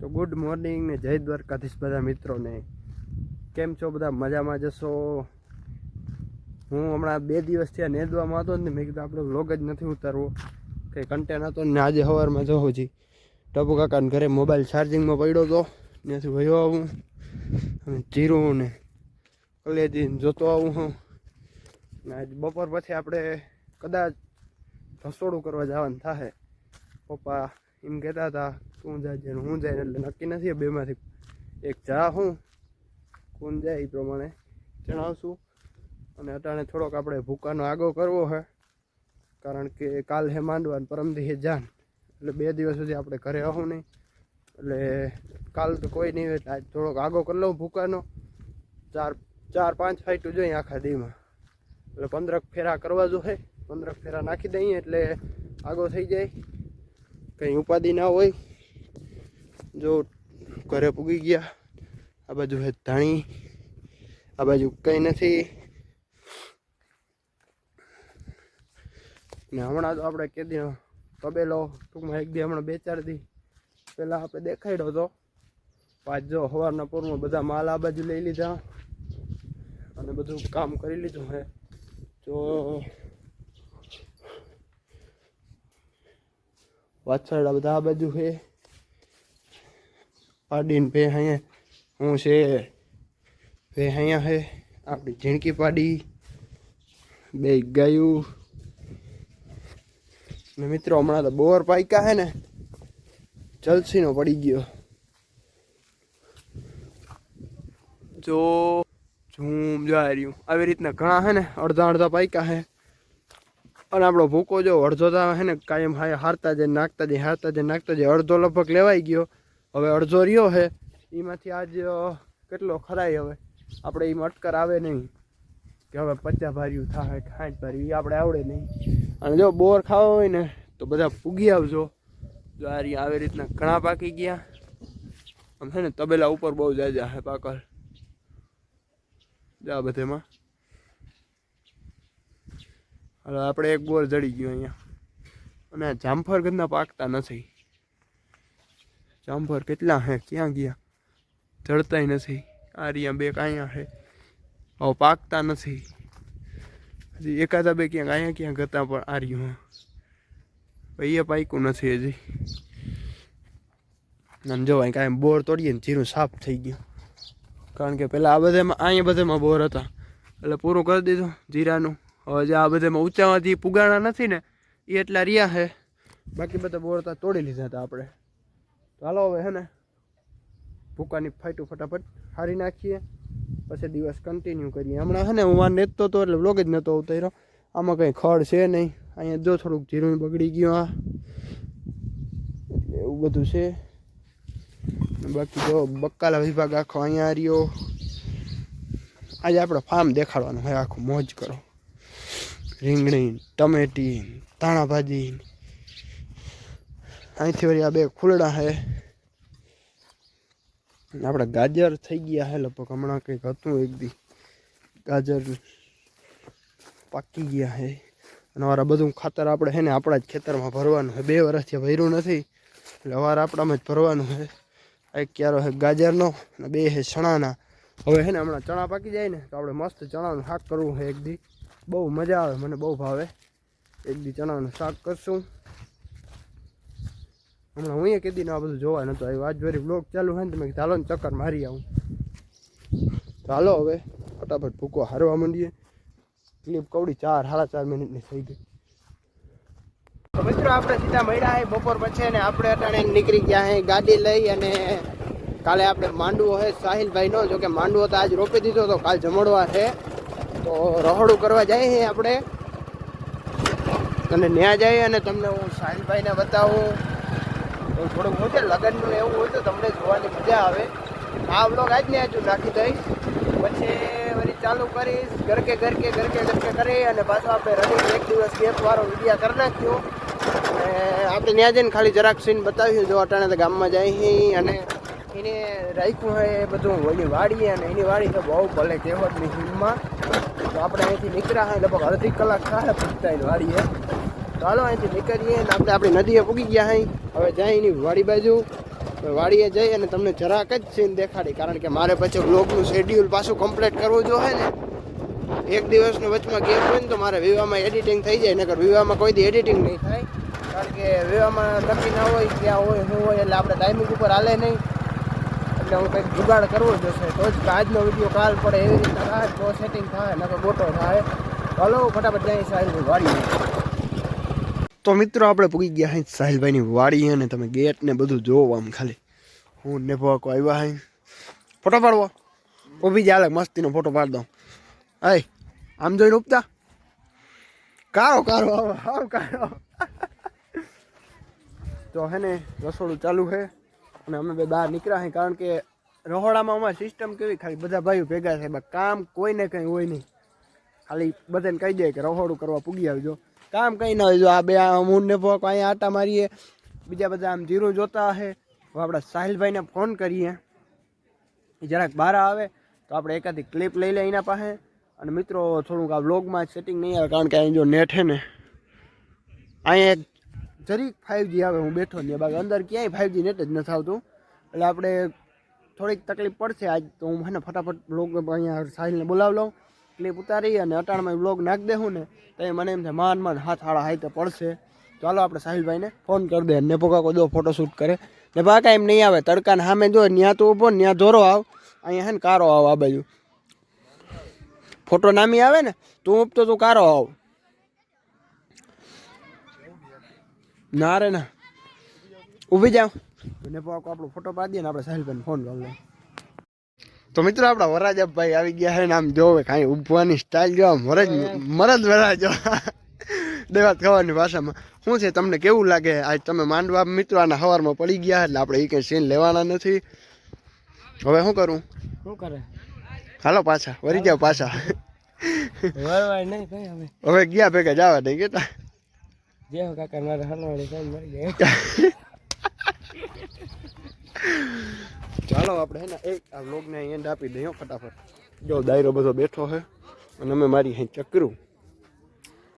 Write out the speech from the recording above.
તો good morning ને જય દ્વારકાધીશ બધા મિત્રોને. કેમ છો બધા? મજામાં જશો? હું હમણાં બે દિવસ ત્યાં નેદવામાં હતો ને, મેં કીધું આપણે વ્લોગ જ નથી ઉતારવો. કંઈ કન્ટેન હતો ને, આજે સવારમાં જવું હજી. ટપુ કાકાને ઘરે મોબાઈલ ચાર્જિંગમાં પડ્યો હતો ત્યાંથી વયો આવું. અને જીરું ને કલેજી જોતો આવું હું. ને આજ બપોર પછી આપણે કદાચ રસોડું કરવા જવાનું થાય પપ્પા એમ કહેતા હતા તું જાય ને હું જાય એટલે નક્કી નથી બેમાંથી એક જા હું. કોણ જાય એ પ્રમાણે જણાવશું. અને અટાણે થોડોક આપણે ભૂકાનો આગો કરવો છે કારણ કે કાલ હે માંડવા પરમદી હે જાન. એટલે બે દિવસ સુધી આપણે ઘરે આવું નહીં. એટલે કાલ તો કોઈ નહીં હોય થોડોક આગો કરી લઉં ભૂકાનો. ચાર ચાર, પાંચ ફાઈટું જોઈએ આખા દીમાં એટલે પંદરક ફેરા કરવા જો હે. પંદરક ફેરા નાખી દઈએ એટલે આગો થઈ જાય. કંઈ ઉપાધિ ના હોય. જો ઘરે પૂગી ગયા. આ બાજુ હે ધાણી. આ બાજુ કંઈ નથી. ને હમણાં તો આપણે કહી દઈએ તબેલો ટૂંકમાં એક દી હમણાં બે ચાર દી પહેલાં આપણે દેખાડ્યો હતો. પાંચ જો સવારના પૂરમાં બધા માલ આ બાજુ લઈ લીધા. અને બધું કામ કરી લીધું હે. જો વાછરડા બધા આ બાજુ છે પાડીને ભે અહીંયા હું છે ભે અહીંયા છે. આપણી ઝીણકી પાડી, બે ગાયું. ને મિત્રો, હમણાં તો બોર પાયકા છે ને, જલસીનો પડી ગયો. જો, ઝૂમ જો રહ્યું. આવી રીતના ઘણા છે ને, અડધા અડધા પાયકા છે. અને આપણો ભૂકો જો અડધો છે ને, કાયમ હાય હારતા જાય, નાખતા જાય, હારતા જાય, નાખતા જાય, અડધો લગભગ લેવાઈ ગયો. હવે અડધો રહ્યો છે. એમાંથી આજ કેટલો ખરાય હવે? આપણે એમ અટકર આવે નહીં. કે હવે પચાસ ભાર્યું થાય, સાઠ ભાર્યું એ આપણે આવડે નહીં. અને જો બોર ખાવા હોય ને, તો બધા પૂગી આવજો. જો આ આવી રીતના ઘણા પાકી ગયા. આમ છે ને, તબેલા ઉપર બહુ જાજા હે પાકર જા બધેમાં. હવે આપણે એક બોર જડી ગયો અહીંયા. અને જામફળ ગંદા પાકતા નથી. જામફળ કેટલા હે? ક્યાં ગયા? જડતાય નથી. આ રહ્યા બે કાંયા હે. હવે પાકતા નથી. હજી એકાદા બે ક્યાંક અહીંયા ક્યાંક હતા પણ આ રહ્યું ભાઈ, એ પાક્યું નથી હજી. જો અહીં કાંઈ બોર તોડીએ ને જીરું સાફ થઈ ગયું. કારણ કે પહેલાં આ બધામાં, અહીંયા બધામાં બોર હતા. એટલે પૂરું કરી દીધું જીરાનું. હવે જે આ બધામાં ઊંચામાંથી પુગાણા નથી ને, એ એટલા રહ્યા છે બાકી બધા બોર હતા તોડી લીધા હતા આપણે. તો હાલો હવે હે ને ભૂકાની ફાઈટું ફટાફટ હારી નાખીએ. પછી દિવસ કન્ટિન્યુ કરીએ. હમણાં હે ને હું આ નેતતો હતો એટલે બ્લોગ જ નહોતો ઉતાર્યો. આમાં કંઈ ખડ છે નહીં. અહીંયા જો થોડુંક જીરું બગડી ગયું આ. એવું બધું છે. બાકી જો બકાલા વિભાગ આખો અહીંયા રહ્યો. આજે આપણે ફાર્મ દેખાડવાનું હોય, આખું મોજ કરો. રીંગણી, ટમેટી ધાણાભાજી અહીંથી વળી આ બે ખુલડા છે આપણે ગાજર થઈ ગયા હે, લગભગ હમણાં કંઈક હતું એક દી. ગાજર પાકી ગયા હે. અને અમારા બધું ખાતર આપણે હે ને આપણા જ ખેતરમાં ભરવાનું છે બે વર્ષથી ભર્યું નથી. એટલે અવાર આપણામાં જ ભરવાનું છે એક ક્યારો હે ગાજરનો અને બે હે ચણાના. હવે હે ને હમણાં ચણા પાકી જાય ને તો આપણે મસ્ત ચણાનું શાક કરવું છે એક દી. બહુ મજા આવે, મને બહુ ભાવે. એક દી ચણાનું શાક કરશું. હમણાં હું એ કીધી આ બધું જોવા નતો આવ્યું. આજ વરી બ્લોગ ચાલુ હોય ને તમે ચાલો ને ચક્કર મારી આવું. ચાલો હવે, ફટાફટ ભૂકો હારવા માંડીએ. ક્લિપ કવડી ચાર, સાડા ચાર મિનિટની થઈ ગઈ. મિત્રો, આપણે સીધા મળ્યા હે, બપોર પછી ને આપણે અટાણે નીકળી ગયા હે ગાડી લઈ અને કાલે આપણે માંડવો હે. સાહિલભાઈનો જો કે માંડવો તો આજ રોપી દીધો તો કાલ જમડવા છે તો રહોડું કરવા જાય છે આપણે. અને ત્યાં જઈએ અને તમને હું સાહિલભાઈને બતાવું. થોડુંક હું છે લગ્નનું એવું હોય તો તમને જોવાની મજા આવે. આ બ્લોગ આજ ને હજુ નાખી દઈશ. પછી વળી ચાલુ કરીશ. ઘર કે ઘર કે ઘર કે ઘર કરી અને પાછો આપણે રનિંગ એક દિવસ ગેપ વાળો વીડિયો કરી નાખ્યો. અને આપણે ત્યાં જઈને ખાલી જરાક સીન બતાવ્યું જો અટાણે ગામમાં છે અને એને રાખ્યું હોય એ બધું ઓલી વાડીએ અને એની વાડી તો બહુ ભલે કહેવતની હિમમાં તો આપણે અહીંથી નીકળ્યા હોય લગભગ અડધી કલાક થાય પૂછતા વાડીએ. તો હાલો અહીંથી નીકળીએ અને આપણે આપણી નદીએ પૂગી ગયા અહીં હવે જાય એની વાડી બાજુ. વાડીએ જઈ અને તમને જરાક જ સીન દેખાડી. કારણ કે મારે પછી બ્લોગનું શેડ્યુલ પાછું કમ્પ્લીટ કરવું જોઈએ ને, એક દિવસનો વચમાં ગેપ હોય ને તો મારે વિવાહમાં એડિટિંગ થઈ જાય, નકર વિવાહમાં કોઈ દી એડિટિંગ નહીં થાય. કારણ કે વિવાહમાં નક્કી ના હોય ક્યાં હોય, શું હોય, એટલે આપણે ટાઈમિંગ ઉપર હાલે નહીં. એટલે હું કંઈક જુગાડ કરવો જશે તો જ આજનો વીડિયો કાલ પડે એવી રીતના થાય તો સેટિંગ થાય, નકર મોટો થાય. હલો, ફટાફટ જાય સાહેબ વાડી તો મિત્રો આપણે પૂગી ગયા હે સાહિલભાઈની વાડી અને તમે ગેટ ને બધું જોવો આમ ખાલી. હું ને ભોકો આવ્યા હે. ફોટો પાડવો. ઊભી ચાલે મસ્તીનો ફોટો પાડ દઉં. આય આમ જોઈને ઉપતા કારો કારો આવો, આવ કારો તો હે ને, રસોડું ચાલુ છે અને અમે બે બહાર નીકળ્યા છે કારણ કે રહોડામાં અમારી સિસ્ટમ કેવી ખાલી બધા ભાઈઓ ભેગા થાય કામ કોઈને કંઈ હોય નહીં. ખાલી બધાને કહી દે કે રહોડું કરવા પૂગી આવજો. કામ કંઈ ના હોય. જો આ બે મૂન ફોક અહીંયા આટા મારીએ. બીજા બધા આમ જીરું જોતા હશે. હવે આપણે સાહિલભાઈને ફોન કરીએ. જરાક બહાર આવે, તો આપણે એકાદી ક્લિપ લઈ લઈએ એના પાસે. અને મિત્રો, થોડુંક આ વ્લોગમાં સેટિંગ નહીં આવે, કારણ કે અહીં જો નેટ છે ને અહીંયા એક જરીક ફાઇવજી આવે, હું બેઠો ને બાકી અંદર ક્યાંય ફાઇવજી નેટ જ નથી આવતું. એટલે આપણે થોડીક તકલીફ પડશે આજ, તો હું મને ફટાફટ બ્લોગ અહીંયા સાહિલને બોલાવી લઉં. ક્લિપ ઉતારી અને અટાણમાં બ્લોગ નાખી દેવું ને, તો એ મને એમ થાય, માન માન, હાથ હાઈ તો પડશે. ચાલો આપણે સાહિલભાઈને ફોન કરી દે. ને પોકા કોઈ દો ફોટોશૂટ કરે. ને બાકા એમ નહીં આવે, તડકાને સામે જો ત્યાં તો ઊભો ને ત્યાં ધોરો આવ. અહીંયા હે ને કારો આવ આ બાજુ. ફોટો નામી આવે ને, તું ઉપતો તું કારો આવ. ના રે ના. ઊભી જાવ. ને પોકો આપણો ફોટો પાડી દે ને, આપણે સાહિલભાઈને ફોન કરી લઈએ. તો મિત્રો આપણા વરાજભાઈ આવી ગયા છે ને આમ જોવે કાંઈ ઉભવાની સ્ટાઇલ જો મરજ મરજ વરાજો દેવાત ખાવાની ભાષામાં. શું છે તમને કેવું લાગે? આજ તમે માંડવા મિત્રો આના હવારમાં પડી ગયા એટલે આપણે એ કંઈ સીન લેવાના નથી. હવે શું કરું? શું કરે? હાલો પાછા વરી જાવ પાછા. હવે. ગયા ભેગા જવા નહીં કેતા જેવો કાકા મારે હલવાડી મરી ગયા. ચાલો આપણે હે ને એક આ વ્લોગને એન્ડ આપી દઈએ ફટાફટ. જો દાયરો બધો બેઠો છે અને અમે મારી અહીં ચકરું.